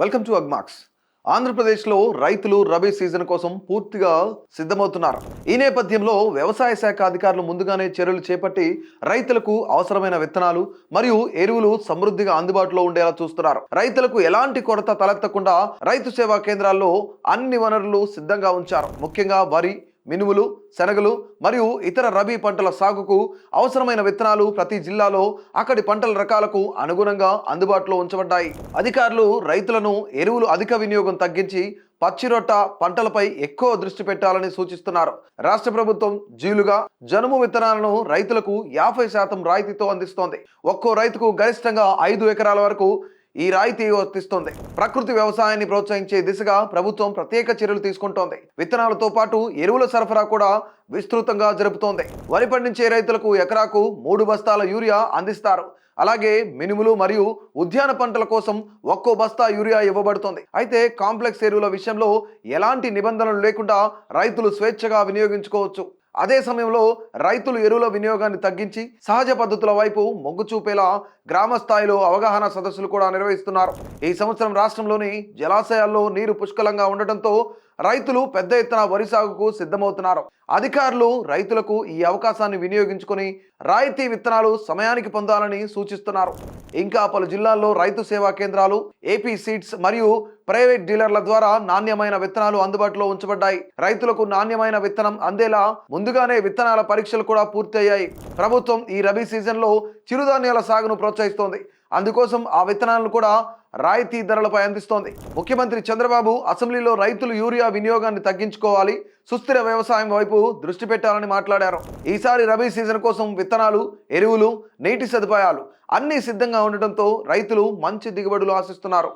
Welcome to Agmax ఆంధ్రప్రదేశ్లో రైతులు rabi season కోసం పూర్తిగా సిద్ధమవుతున్నారు. ఈ నేపథ్యంలో వ్యవసాయ శాఖ అధికారులు ముందుగానే చర్యలు చేపట్టి రైతులకు అవసరమైన విత్తనాలు మరియు ఎరువులు సమృద్ధిగా అందుబాటులో ఉండేలా చూస్తున్నారు. రైతులకు ఎలాంటి కొరత తలెత్తకుండా రైతు సేవా కేంద్రాల్లో అన్ని వనరులు సిద్ధంగా ఉంచారు. ముఖ్యంగా వరి మినుములు శనగలు మరియు ఇతర రబీ పంటల సాగుకు అవసరమైన విత్తనాలు ప్రతి జిల్లాలో అక్కడి పంటల రకాలకు అనుగుణంగా అందుబాటులో ఉంచబడ్డాయి. అధికారులు రైతులను ఎరువులు అధిక వినియోగం తగ్గించి పచ్చిరొట్ట పంటలపై ఎక్కువ దృష్టి పెట్టాలని సూచిస్తున్నారు. రాష్ట్ర ప్రభుత్వం జీలుగా జనుము విత్తనాలను రైతులకు యాభై శాతం రాయితీతో అందిస్తోంది. ఒక్కో రైతుకు గరిష్టంగా ఐదు ఎకరాల వరకు ఈ రాయితీ వర్తిస్తుంది ప్రకృతి వ్యవసాయాన్ని ప్రోత్సహించే దిశగా ప్రభుత్వం ప్రత్యేక చర్యలు తీసుకుంటోంది. విత్తనాలతో పాటు ఎరువుల సరఫరా కూడా విస్తృతంగా జరుపుతోంది. వరి పండించే రైతులకు ఎకరాకు మూడు బస్తాల యూరియా అందిస్తారు. అలాగే మినుములు మరియు ఉద్యాన పంటల కోసం ఒక్కో బస్తా యూరియా ఇవ్వబడుతుంది. అయితే కాంప్లెక్స్ ఎరువుల విషయంలో ఎలాంటి నిబంధనలు లేకుండా రైతులు స్వేచ్ఛగా వినియోగించుకోవచ్చు. అదే సమయంలో రైతులు ఎరువుల వినియోగాన్ని తగ్గించి సహజ పద్ధతుల వైపు మొగ్గు చూపేలా గ్రామ స్థాయిలో అవగాహన సదస్సులు కూడా నిర్వహిస్తున్నారు. ఈ సంవత్సరం రాష్ట్రంలోని జలాశయాల్లో నీరు పుష్కలంగా ఉండటంతో రైతులు పెద్ద ఎత్తున వరి సాగుకు సిద్ధమవుతున్నారు. అధికారులు రైతులకు ఈ అవకాశాన్ని వినియోగించుకొని రాయితీ విత్తనాలు సమయానికి పొందాలని సూచిస్తున్నారు. ఇంకా పలు జిల్లాల్లో రైతు సేవా కేంద్రాలు ఏపీ సీడ్స్ మరియు ప్రైవేట్ డీలర్ల ద్వారా నాణ్యమైన విత్తనాలు అందుబాటులో ఉంచబడ్డాయి. రైతులకు నాణ్యమైన విత్తనం అందేలా ముందుగానే విత్తనాల పరీక్షలు కూడా పూర్తయ్యాయి. ప్రభుత్వం ఈ రబీ సీజన్లో చిరుధాన్యాల సాగును ప్రోత్సహిస్తోంది. అందుకోసం ఆ విత్తనాలను కూడా రాయితీ ధరలపై అందిస్తోంది. ముఖ్యమంత్రి చంద్రబాబు అసెంబ్లీలో రైతులు యూరియా వినియోగాన్ని తగ్గించుకోవాలి సుస్థిర వ్యవసాయం వైపు దృష్టి పెట్టాలని మాట్లాడారు. ఈసారి రబీ సీజన్ కోసం విత్తనాలు ఎరువులు నీటి సదుపాయాలు అన్నీ సిద్ధంగా ఉండటంతో రైతులు మంచి దిగుబడులు ఆశిస్తున్నారు.